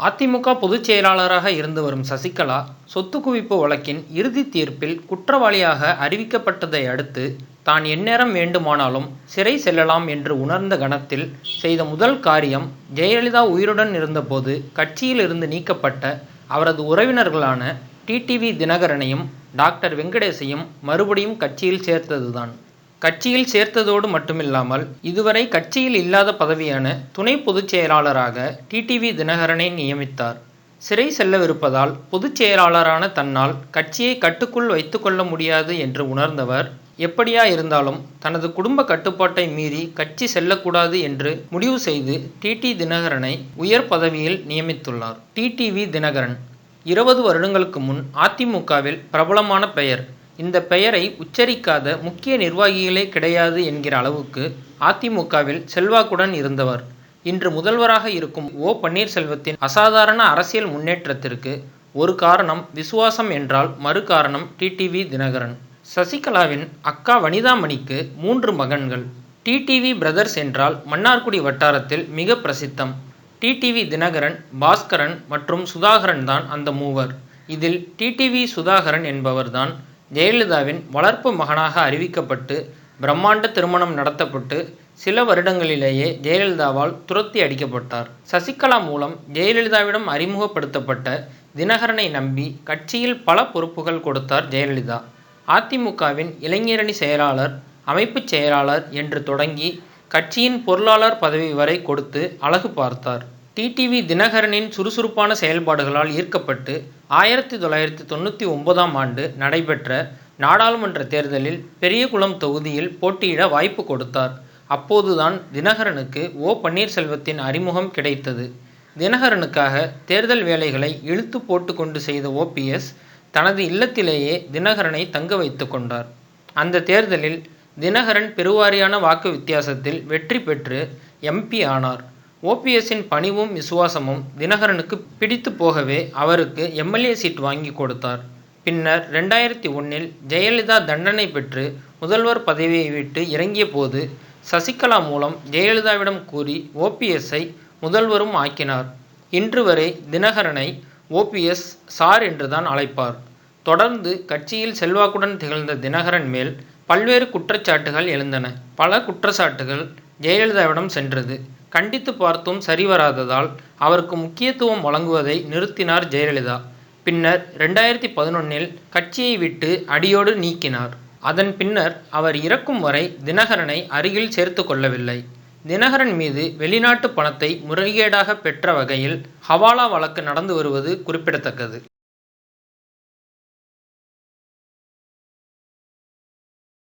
அதிமுக பொதுச் செயலாளராக இருந்து வரும் சசிகலா சொத்து குவிப்பு வழக்கின் இறுதி தீர்ப்பில் குற்றவாளியாக அறிவிக்கப்பட்டதை அடுத்து தான் எந்நேரம் வேண்டுமானாலும் சிறை செல்லலாம் என்று உணர்ந்த கணத்தில் செய்த முதல் காரியம் ஜெயலலிதா உயிருடன் இருந்தபோது கட்சியில் இருந்து நீக்கப்பட்ட அவரது உறவினர்களான டிடிவி தினகரனையும் டாக்டர் வெங்கடேசையும் மறுபடியும் கட்சியில் சேர்த்ததுதான். கட்சியில் சேர்த்ததோடு மட்டுமில்லாமல் இதுவரை கட்சியில் இல்லாத பதவியான துணை பொதுச் செயலாளராக டிடிவி தினகரனை நியமித்தார். சிறை செல்லவிருப்பதால் பொதுச் செயலாளரான தன்னால் கட்சியை கட்டுக்குள் வைத்துக்கொள்ள முடியாது என்று உணர்ந்தவர் எப்படியா இருந்தாலும் தனது குடும்ப கட்டுப்பாட்டை மீறி கட்சி செல்லக்கூடாது என்று முடிவு செய்து டிடி தினகரனை உயர் பதவியில் நியமித்துள்ளார். டிடிவி தினகரன் இருபது வருடங்களுக்கு முன் அதிமுகவில் பிரபலமான பெயர் இந்த பெயரை உச்சரிக்காத முக்கிய நிர்வாகிகளே கிடையாது என்கிற அளவுக்கு அதிமுகவில் செல்வாக்குடன் இருந்தவர். இன்று முதல்வராக இருக்கும் ஓ. பன்னீர்செல்வத்தின் அசாதாரண அரசியல் முன்னேற்றத்திற்கு ஒரு காரணம் விசுவாசம் என்றால் மறு காரணம் டிடிவி தினகரன். சசிகலாவின் அக்கா வனிதாமணிக்கு மூன்று மகன்கள். டிடிவி பிரதர்ஸ் என்றால் மன்னார்குடி வட்டாரத்தில் மிக பிரசித்தம். டிடிவி தினகரன் பாஸ்கரன் மற்றும் சுதாகரன் தான் அந்த மூவர். இதில் டிடிவி சுதாகரன் என்பவர்தான் ஜெயலலிதாவின் வளர்ப்பு மகனாக அறிவிக்கப்பட்டு பிரம்மாண்ட திருமணம் நடத்தப்பட்டு சில வருடங்களிலேயே ஜெயலலிதாவால் துரத்தி அடிக்கப்பட்டார். சசிகலா மூலம் ஜெயலலிதாவிடம் அறிமுகப்படுத்தப்பட்ட தினகரனை நம்பி கட்சியில் பல பொறுப்புகள் கொடுத்தார் ஜெயலலிதா. அதிமுகவின் இளைஞரணி செயலாளர் அமைப்புச் செயலாளர் என்று தொடங்கி கட்சியின் பொருளாளர் பதவி வரை கொடுத்து அழகு பார்த்தார். டிடிவி தினகரனின் சுறுசுறுப்பான செயல்பாடுகளால் ஈர்க்கப்பட்டு ஆயிரத்தி தொள்ளாயிரத்தி தொண்ணூற்றி ஒன்பதாம் ஆண்டு நடைபெற்ற நாடாளுமன்ற தேர்தலில் பெரியகுளம் தொகுதியில் போட்டியிட வாய்ப்பு கொடுத்தார். அப்போதுதான் தினகரனுக்கு ஓ பன்னீர்செல்வத்தின் அறிமுகம் கிடைத்தது. தினகரனுக்காக தேர்தல் வேலைகளை இழுத்து போட்டு கொண்டு செய்த ஓபிஎஸ் தனது இல்லத்திலேயே தினகரனை தங்க வைத்து கொண்டார். அந்த தேர்தலில் தினகரன் பெருவாரியான வாக்கு வித்தியாசத்தில் வெற்றி பெற்று எம்பி ஆனார். ஓபிஎஸ்ஸின் பணிவும் விசுவாசமும் தினகரனுக்கு பிடித்து போகவே அவருக்கு எம்எல்ஏ சீட் வாங்கி கொடுத்தார். பின்னர் ரெண்டாயிரத்தி ஒன்றில் ஜெயலலிதா தண்டனை பெற்று முதல்வர் பதவியை விட்டு இறங்கிய போது சசிகலா மூலம் ஜெயலலிதாவிடம் கூறி ஓபிஎஸ்ஸை முதல்வரும் ஆக்கினார். இன்று வரை தினகரனை ஓபிஎஸ் சார் என்றுதான் அழைப்பார். தொடர்ந்து கட்சியில் செல்வாக்குடன் திகழ்ந்த தினகரன் மேல் பல்வேறு குற்றச்சாட்டுகள் எழுந்தன. பல குற்றச்சாட்டுகள் ஜெயலலிதாவிடம் சென்றது. கண்டித்து பார்த்தும் சரிவராததால் அவருக்கு முக்கியத்துவம் வழங்குவதை நிறுத்தினார் ஜெயலலிதா. பின்னர் ரெண்டாயிரத்தி பதினொன்னில் கட்சியை விட்டு அடியோடு நீக்கினார். அதன் பின்னர் அவர் இறக்கும் வரை தினகரனை அருகில் சேர்த்து கொள்ளவில்லை. தினகரன் மீது வெளிநாட்டு பணத்தை முறைகேடாக பெற்ற வகையில் ஹவாலா வழக்கு நடந்து வருவது குறிப்பிடத்தக்கது.